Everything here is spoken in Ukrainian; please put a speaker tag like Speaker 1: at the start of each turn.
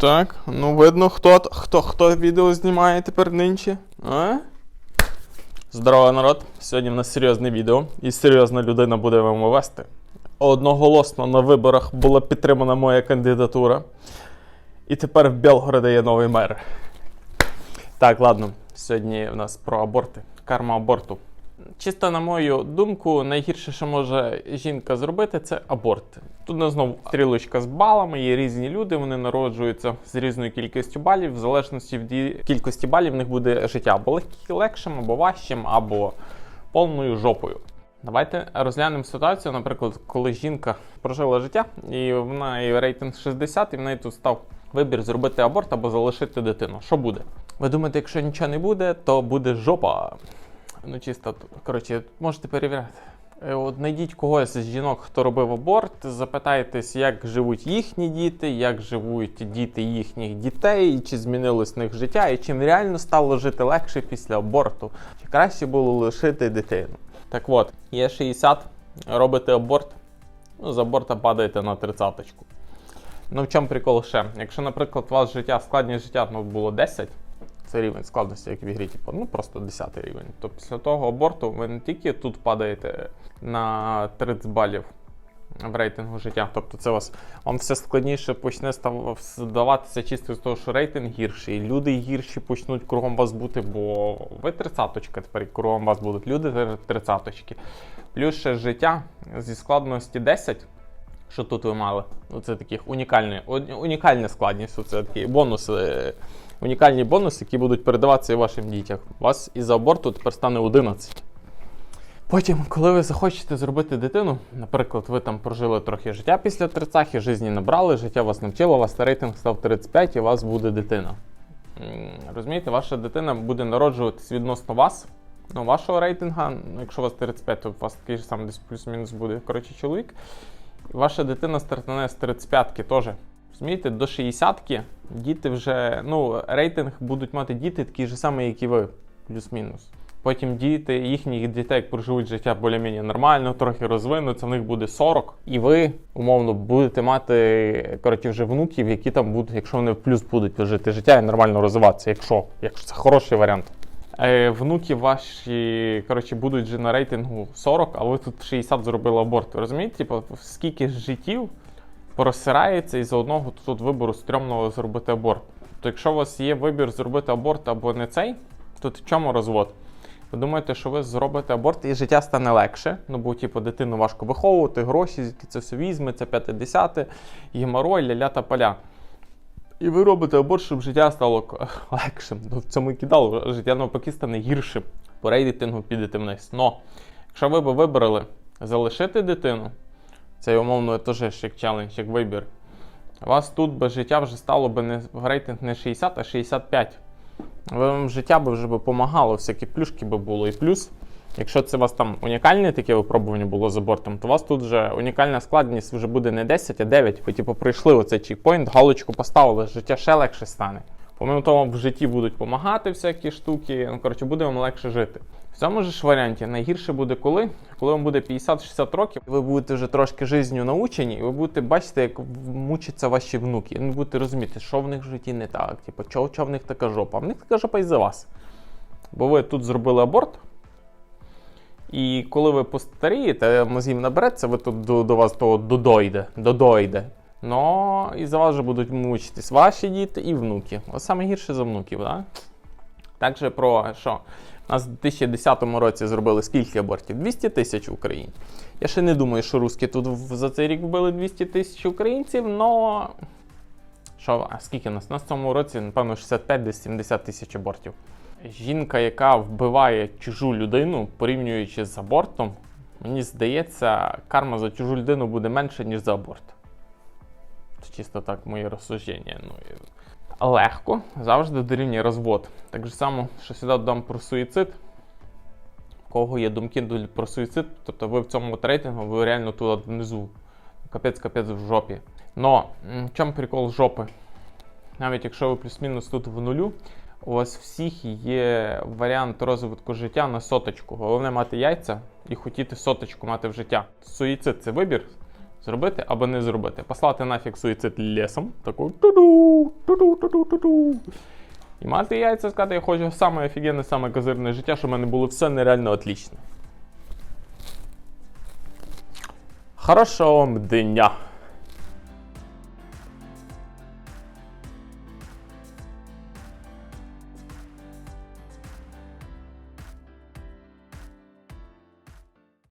Speaker 1: Так, ну видно, хто, хто, хто відео знімає тепер нинче. А? Здорово, народ! Сьогодні в нас серйозне відео, і серйозна людина буде вам вести. Одноголосно на виборах була підтримана моя кандидатура. І тепер в Білгороді є новий мер. Так, ладно, сьогодні в нас про аборти. Карма аборту. Чисто на мою думку, найгірше, що може жінка зробити, це аборт. Тут знову стрілочка з балами, є різні люди, вони народжуються з різною кількістю балів. В залежності від кількості балів в них буде життя або легшим, або важчим, або повною жопою. Давайте розглянемо ситуацію, наприклад, коли жінка прожила життя, і в неї рейтинг 60, і в неї тут став вибір зробити аборт або залишити дитину. Що буде? Ви думаєте, якщо нічого не буде, то буде жопа. Ну, чисто, коротше, можете перевіряти. Е, От знайдіть когось з жінок, хто робив аборт, запитайтесь, як живуть їхні діти, як живуть діти їхніх дітей, чи змінилось в них життя, і чим реально стало жити легше після аборту, чи краще було лишити дитину. Так от, є 60, робите аборт, ну, з аборта падаєте на тридцяточку. Ну, в чому прикол ще? Якщо, наприклад, у вас життя, складність життя ну, було 10, це рівень складності, як в ігрі, типу, ну просто 10 рівень. То після того аборту ви не тільки тут падаєте на 30 балів в рейтингу життя, тобто це вас вам все складніше почне здаватися чисто з того, що рейтинг гірший, і люди гірші почнуть кругом вас бути, бо ви тридцяточка тепер кругом вас будуть люди тридцяточки. Плюс ще життя зі складності 10 що тут ви мали. Ну, це таких унікальні, унікальна складність. Це такі бонуси, унікальні бонуси, які будуть передаватися і вашим дітям. У вас із-за аборту тепер стане 11. Потім, коли ви захочете зробити дитину, наприклад, ви там прожили трохи життя після 30 і житті набрали, життя вас навчило, у вас рейтинг став 35 і у вас буде дитина. Розумієте, ваша дитина буде народжуватись відносно вас. Ну, вашого рейтинга, ну, якщо у вас 35, то у вас такий ж самий десь плюс-мінус буде коротше чоловік. Ваша дитина стартане з 35-ки теж. Розумієте, до 60-ки діти вже, ну, рейтинг будуть мати діти такі ж самі, як і ви, плюс-мінус. Потім діти, їхніх дітей як проживуть життя більш-менш нормально, трохи розвинуться, в них буде 40. І ви, умовно, будете мати коротше, вже внуків, які там будуть, якщо вони в плюс будуть жити життя і нормально розвиватися, якщо, якщо це хороший варіант. Е, внуки ваші коротше, будуть вже на рейтингу 40, а ви тут 60 зробили аборт. Розумієте? Типу, скільки життів просирається із-за одного тут вибору стрьомного зробити аборт. То якщо у вас є вибір зробити аборт або не цей, то в чому розвод? Ви думаєте, що ви зробите аборт і життя стане легше, ну бо типу, дитину важко виховувати, гроші, звідки це все візьме, це 50, геморой, ля-ля та поля. І ви робите аборт, щоб життя стало легшим. Ну, в цьому і кидало, життя навпаки стане гіршим. По рейтингу підете вниз. Но, якщо ви б вибрали залишити дитину, це умовно теж як челендж, як вибір. У вас тут би життя вже стало би не в рейтинг не 60, а 65. Вам життя би вже би помагало, всякі плюшки би було. І плюс, якщо це у вас там унікальне таке випробування було з абортом, то у вас тут вже унікальна складність вже буде не 10, а 9. Ви типу пройшли оцей чекпоінт, галочку поставили, життя ще легше стане. Помимо того, в житті будуть допомагати всякі штуки, ну коротше, буде вам легше жити. В цьому ж варіанті найгірше буде коли, коли вам буде 50-60 років, ви будете вже трошки жизнью научені, і ви будете бачити, як мучаться ваші внуки. І ви будете розуміти, що в них в житті не так, типу, чого, в них така жопа. В них така жопа із-за вас. Бо ви тут зробили аборт, і коли ви постарієте, мозгів набереться, ви тут до, до вас того додойде, додойде. Но і за вас вже будуть мучитись ваші діти і внуки. Ось саме гірше за внуків, так? Також про що? У нас в 2010 році зробили скільки абортів? 200 тисяч в Україні. Я ще не думаю, що русські тут за цей рік вбили 200 тисяч українців, но. Що, а скільки у нас? У нас цьому році, напевно, 65 десь 70 тисяч абортів. Жінка, яка вбиває чужу людину, порівнюючи з абортом, мені здається, карма за чужу людину буде менше, ніж за аборт. Це чисто так моє розсуждення. Ну, і... Легко завжди дорівнює розвод. Так же само, що сюди додам про суїцид. В кого є думки про суїцид, тобто ви в цьому рейтингу, ви реально тут внизу. Капець-капець в жопі. Но в чому прикол жопи? Навіть якщо ви плюс-мінус тут в нулю, у вас всіх є варіант розвитку життя на соточку. Головне мати яйця і хотіти соточку мати в життя. Суїцид це вибір Зробити або не зробити. Послати нафіг суїцид лісом. Таку туду, туду, туду, туду. І мати яйця сказати, я хочу саме офігенне, саме козирне життя, щоб в мене було все нереально отлично. Хорошого вам дня!